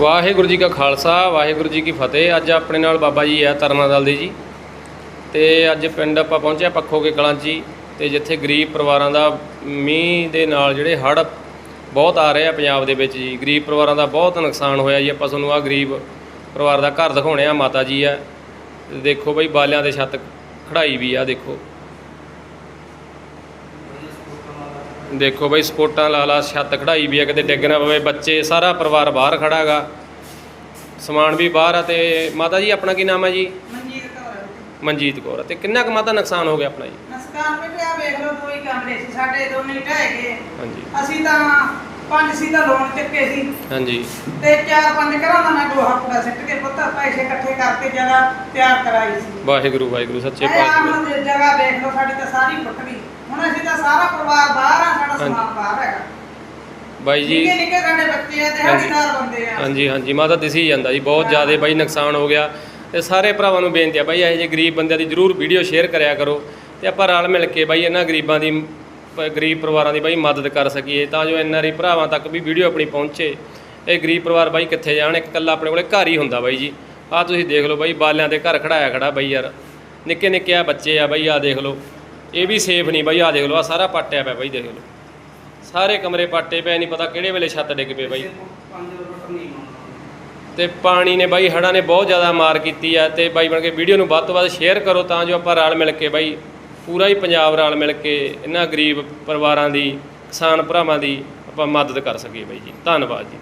ਵਾਹਿਗੁਰੂ ਜੀ ਕਾ ਖਾਲਸਾ, ਵਾਹਿਗੁਰੂ ਜੀ ਕੀ ਫਤਿਹ। ਅੱਜ ਆਪਣੇ ਨਾਲ ਬਾਬਾ ਜੀ ਆ ਤਰਨਾ ਦਲ ਦੇ ਜੀ। ਤੇ ਅੱਜ ਪਿੰਡ ਆਪਾਂ ਪਹੁੰਚਿਆ ਪੱਖੋ ਕੇ ਕਲਾਂ 'ਚ ਜੀ। ਤੇ ਜਿੱਥੇ ਗਰੀਬ ਪਰਿਵਾਰਾਂ ਦਾ ਮੀਂਹ ਦੇ ਨਾਲ ਜਿਹੜੇ ਹੜ੍ਹ ਬਹੁਤ ਆ ਰਹੇ ਆ ਪੰਜਾਬ ਦੇ ਵਿੱਚ ਜੀ। ਗਰੀਬ ਪਰਿਵਾਰਾਂ ਦਾ ਬਹੁਤ ਨੁਕਸਾਨ ਹੋਇਆ ਜੀ। ਆਪਾਂ ਤੁਹਾਨੂੰ ਆ ਗਰੀਬ ਪਰਿਵਾਰ ਦਾ ਘਰ ਦਿਖਾਉਣੇ ਆ, ਮਾਤਾ ਜੀ ਆ ਦੇਖੋ ਬਈ ਬਾਲਿਆਂ ਦੇ ਛੱਤ ਖੜਾਈ ਵੀ ਆ, ਦੇਖੋ। ਦੇਖੋ ਬਈ ਸਪੋਰਟਾਂ ਲਾ ਲਾ ਛੱਤ ਖੜਾਈ ਵੀ ਆ ਕਿਤੇ ਡਿੱਗ ਨਾ ਪਵੇ। ਬੱਚੇ ਸਾਰਾ ਪਰਿਵਾਰ ਬਾਹਰ ਖੜਾ ਗਾ ਸਮਾਨ ਵੀ ਬਾਹਰ ਆ ਤੇ ਮਾਤਾ ਜੀ ਆਪਣਾ ਕੀ ਨਾਮ ਹੈ ਜੀ? ਮਨਜੀਤ ਕੌਰ ਮਨਜੀਤ ਕੌਰ ਤੇ ਕਿੰਨਾ ਕੁ ਮਾਤਾ ਨੁਕਸਾਨ ਹੋ ਗਿਆ ਆਪਣਾ ਜੀ? ਨਸਕਾਨ ਵੀ ਪਿਆ ਵੇਖ ਲਓ ਦੋ ਹੀ ਕਮਰੇ ਸੀ ਸਾਡੇ ਦੋਨੇ ਢਹਿ ਗਏ। ਹਾਂਜੀ। ਅਸੀਂ ਤਾਂ ਪੰਜ ਸੀ ਦਾ ਲੋਨ ਚੱਕੇ ਸੀ। ਹਾਂਜੀ। ਤੇ ਚਾਰ ਪੰਜ ਘਰਾਂ ਦਾ ਮੈਂ ਗੋਹਾ ਕੂੜਾ ਸਿੱਟ ਕੇ ਪੁੱਤ ਪੈਸੇ ਇਕੱਠੇ ਕਰਕੇ ਜਗ੍ਹਾ ਤਿਆਰ ਕਰਾਈ ਸੀ। ਵਾਹਿਗੁਰੂ ਵਾਹਿਗੁਰੂ ਸੱਚੇ ਪਾਤਸ਼ਾਹ। ਜਗ੍ਹਾ ਵੇਖ ਲਓ ਸਾਡੀ ਤਾਂ ਸਾਰੀ ਫੁੱਟ ਗਈ। ਹੁਣ ਅਸੀਂ ਤਾਂ ਸਾਰਾ ਪਰਿਵਾਰ ਬਾਹਰ ਆ ਹਾਂਜੀ। ਸਮਾਨ ਬਾਹਰ ਹੈਗਾ। ਬਾਈ ਜੀ। ਨਿੱਕੇ ਨਿੱਕੇ ਸਾਡੇ ਬੱਚੇ ਆ ਤੇ ਹੱਥਦਾਰ ਬੰਦੇ ਆ। ਹਾਂਜੀ ਹਾਂਜੀ ਮਾਤਾ ਦਿਸੀ ਜਾਂਦਾ ਜੀ ਬਹੁਤ ਜ਼ਿਆਦਾ ਬਾਈ ਨੁਕਸਾਨ ਹੋ ਗਿਆ। ਤੇ ਸਾਰੇ ਭਰਾਵਾਂ ਨੂੰ ਬੇਨਤੀ ਆ ਬਾਈ ਇਹੋ ਜਿਹੇ ਗਰੀਬ ਬੰਦਿਆਂ ਦੀ ਜਰੂਰ ਵੀਡੀਓ ਸ਼ੇਅਰ ਕਰਿਆ ਕਰੋ ਤੇ ਆਪਾਂ ਰਲ ਮਿਲ ਕੇ ਬਾਈ ਇਹਨਾਂ ਗਰੀਬਾਂ ਦੀ ਪ- ਗਰੀਬ ਪਰਿਵਾਰਾਂ ਦੀ ਬਾਈ ਮਦਦ ਕਰ ਸਕੀਏ ਤਾਂ ਜੋ ਐਨਆਰਆਈ ਭਰਾਵਾਂ ਤੱਕ ਵੀ ਵੀਡੀਓ ਆਪਣੀ ਪਹੁੰਚੇ। ਇਹ ਗਰੀਬ ਪਰਿਵਾਰ ਬਾਈ ਕਿੱਥੇ ਜਾਣ ਇੱਕ ਇਕੱਲਾ ਆਪਣੇ ਕੋਲੇ ਘਰ ਹੀ ਹੁੰਦਾ ਬਾਈ ਜੀ। ਆਹ ਤੁਸੀਂ ਦੇਖ ਲਓ ਬਾਈ ਬਾਲਿਆਂ ਦੇ ਘਰ ਖੜਾਇਆ ਖੜਾ ਬਾਈ ਯਾਰ। ਨਿੱਕੇ ਨਿੱਕੇ ਆ ਬੱਚੇ ਆ ਬਾਈ ਆ ਦੇਖ ਲਓ। ਇਹ ਵੀ ਸੇਫ ਨਹੀਂ ਬਾਈ ਆ ਦੇਖ ਲਓ ਆ ਸਾਰਾ ਪਾਟਿਆ ਪਿਆ ਬਾਈ ਦੇਖ ਲਓ। ਸਾਰੇ ਕਮਰੇ ਪਾਟੇ ਪਏ, ਨਹੀਂ ਪਤਾ ਕਿਹੜੇ ਵੇਲੇ ਛੱਤ ਡਿੱਗ ਪਏ ਬਾਈ। ਤੇ ਪਾਣੀ ਨੇ ਬਾਈ, ਹੜ੍ਹਾਂ ਨੇ ਬਹੁਤ ਜ਼ਿਆਦਾ ਮਾਰ ਕੀਤੀ ਆ ਤੇ ਬਾਈ ਬਣ ਕੇ ਵੀਡੀਓ ਨੂੰ ਵੱਧ ਤੋਂ ਵੱਧ ਸ਼ੇਅਰ ਕਰੋ ਤਾਂ ਜੋ ਆਪਾਂ ਰਲ ਮਿਲ ਕੇ ਬਾਈ, ਪੂਰਾ ਹੀ ਪੰਜਾਬ ਰਲ ਮਿਲ ਕੇ ਇਹਨਾਂ ਗਰੀਬ ਪਰਿਵਾਰਾਂ ਦੀ, ਕਿਸਾਨ ਭਰਾਵਾਂ ਦੀ ਆਪਾਂ ਮਦਦ ਕਰ ਸਕੀਏ ਬਾਈ ਜੀ। ਧੰਨਵਾਦ ਜੀ।